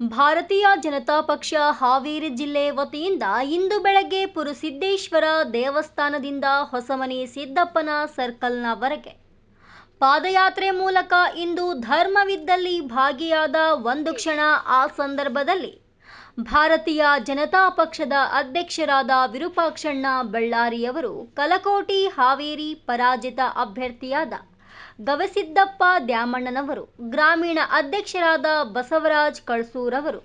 ಭಾರತೀಯ ಜನತಾ ಪಕ್ಷ ಹಾವೇರಿ ಜಿಲ್ಲೆ ವತಿಯಿಂದ ಇಂದು ಬೆಳಗ್ಗೆ ಪುರುಸಿದ್ದೇಶ್ವರ ದೇವಸ್ಥಾನದಿಂದ ಹೊಸಮನೆ ಸಿದ್ದಪ್ಪನ ಸರ್ಕಲ್ನವರೆಗೆ. ಪಾದಯಾತ್ರೆ ಮೂಲಕ ಇಂದು ಧರ್ಮವಿದ್ದಲ್ಲಿ ಭಾಗಿಯಾದ ಒಂದು ಕ್ಷಣ ಆ ಸಂದರ್ಭದಲ್ಲಿ ಭಾರತೀಯ ಜನತಾ ಪಕ್ಷದ ಅಧ್ಯಕ್ಷರಾದ ವಿರೂಪಾಕ್ಷಣ್ಣ ಬಳ್ಳಾರಿಯವರು ಕಲಕೋಟಿ ಹಾವೇರಿ ಪರಾಜಿತ ಅಭ್ಯರ್ಥಿಯಾದ ಗವಿಸಿದ್ದಪ್ಪ ದ್ಯಾಮಣ್ಣನವರು, ಗ್ರಾಮೀಣ ಅಧ್ಯಕ್ಷರಾದ ಬಸವರಾಜ್ ಕಳ್ಸೂರವರು,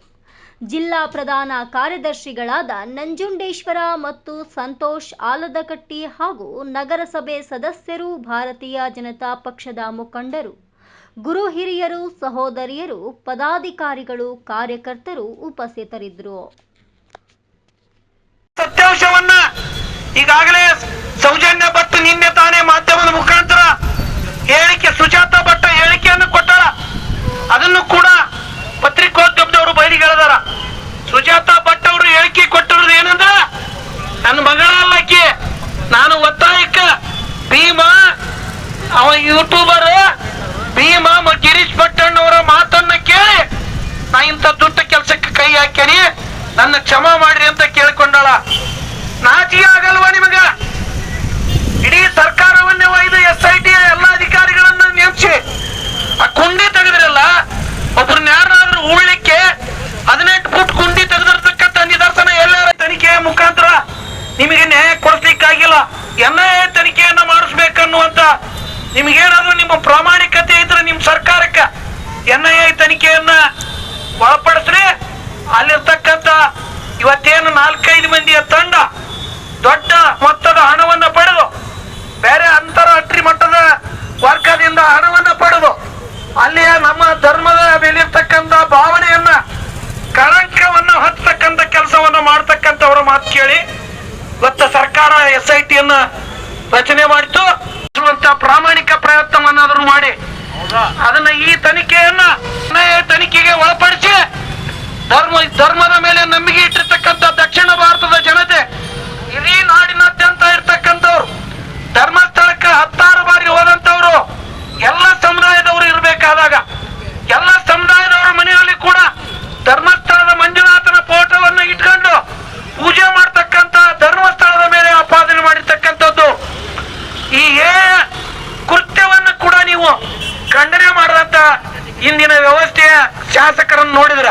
ಜಿಲ್ಲಾ ಪ್ರಧಾನ ಕಾರ್ಯದರ್ಶಿಗಳಾದ ನಂಜುಂಡೇಶ್ವರ ಮತ್ತು ಸಂತೋಷ್ ಆಲದಕಟ್ಟಿ ಹಾಗೂ ನಗರಸಭೆ ಸದಸ್ಯರು, ಭಾರತೀಯ ಜನತಾ ಪಕ್ಷದ ಮುಖಂಡರು, ಗುರು ಹಿರಿಯರು, ಸಹೋದರಿಯರು, ಪದಾಧಿಕಾರಿಗಳು, ಕಾರ್ಯಕರ್ತರು ಉಪಸ್ಥಿತರಿದ್ದರು. ಸತ್ಯಾಂಶವನ್ನ ಈಗಾಗಲೇ ಸೌಜನ್ಯ ಬತ್ತು ನಿನ್ನೆ ತಾನೇ ಹೇಳಿಕೆ ಸುಜಾತ ಭಟ್ಟ ಹೇಳಿಕೆಯನ್ನು ಕೊಟ್ಟಾರ. ಅದನ್ನು ಕೂಡ ಪತ್ರಿಕೋದ್ಯಮದವರು ಬಯಲಿಗೆಳೆದಾರ ಸುಜಾತ ಭಟ್ ಅವರು ಹೇಳಿಕೆ ಕೊಟ್ಟಿರೋದು ಏನಂದ್ರ, ನನ್ನ ಮಗಳಲ್ಲಕ್ಕೆ ನಾನು ಒತ್ತಾಯಕ್ಕ ಭೀಮಾ, ಅವ ಯೂಟ್ಯೂಬರ್ ಭೀಮಾ ಗಿರೀಶ್ ಭಟ್ಟಣ್ಣವರ ಮಾತನ್ನ ಕೇಳಿ, ನಾ ಇಂಥ ದುಡ್ಡ ಕೆಲಸಕ್ಕೆ ಕೈ ಹಾಕ್ಯಾನಿ, ನನ್ನ ಕ್ಷಮ ಮಾಡ್ರಿ ಅಂತ ಕೇಳ್ಕೊಂಡಾಳ. ನಾಚಿಗೆ ಆಗಲ್ವಾ ನಿಮಗ? ಇಡೀ ಸರ್ಕಾರವನ್ನೇ ನಿಮಗೇನಾದ್ರೂ ನಿಮ್ಮ ಪ್ರಾಮಾಣಿಕತೆ ಇದ್ರೆ ನಿಮ್ಮ ಸರ್ಕಾರಕ್ಕೆ ಎನ್ ಐ ಎ ತನಿಖೆಯನ್ನ ಒಳಪಡಿಸ್ರಿ. ಅಲ್ಲಿರ್ತಕ್ಕಂಥ ಇವತ್ತೇನು ನಾಲ್ಕೈದು ಮಂದಿಯ ತಂಡ ದೊಡ್ಡ ಮೊತ್ತದ ಹಣವನ್ನ ಪಡೆದು, ಬೇರೆ ಅಂತಾರಾಷ್ಟ್ರೀಯ ಮಟ್ಟದ ವರ್ಗದಿಂದ ಹಣವನ್ನ ಪಡೆದು, ಅಲ್ಲಿಯ ನಮ್ಮ ಧರ್ಮದ ಮೇಲಿರ್ತಕ್ಕಂಥ ಭಾವನೆಯನ್ನ ಕಳಂಕವನ್ನ ಹಚ್ಚತಕ್ಕಂಥ ಕೆಲಸವನ್ನ ಮಾಡ್ತಕ್ಕಂಥವ್ರ ಮಾತು ಕೇಳಿ, ಇವತ್ತು ಸರ್ಕಾರ ಎಸ್ ಐ ಟಿಯನ್ನ ರಚನೆ ಮಾಡಿತು. ಇರುವಂತ ಪ್ರಾಮಾಣಿಕ ಪ್ರಯತ್ನವನ್ನಾದರೂ ಮಾಡಿ. ಅದನ್ನ ಈ ತನಿಖೆಯನ್ನ ತನಿಖೆಗೆ ಒಳಪಡಿಸಿ ಇಂದಿನ ವ್ಯವಸ್ಥೆಯ ಶಾಸಕರನ್ನು ನೋಡಿದ್ರ?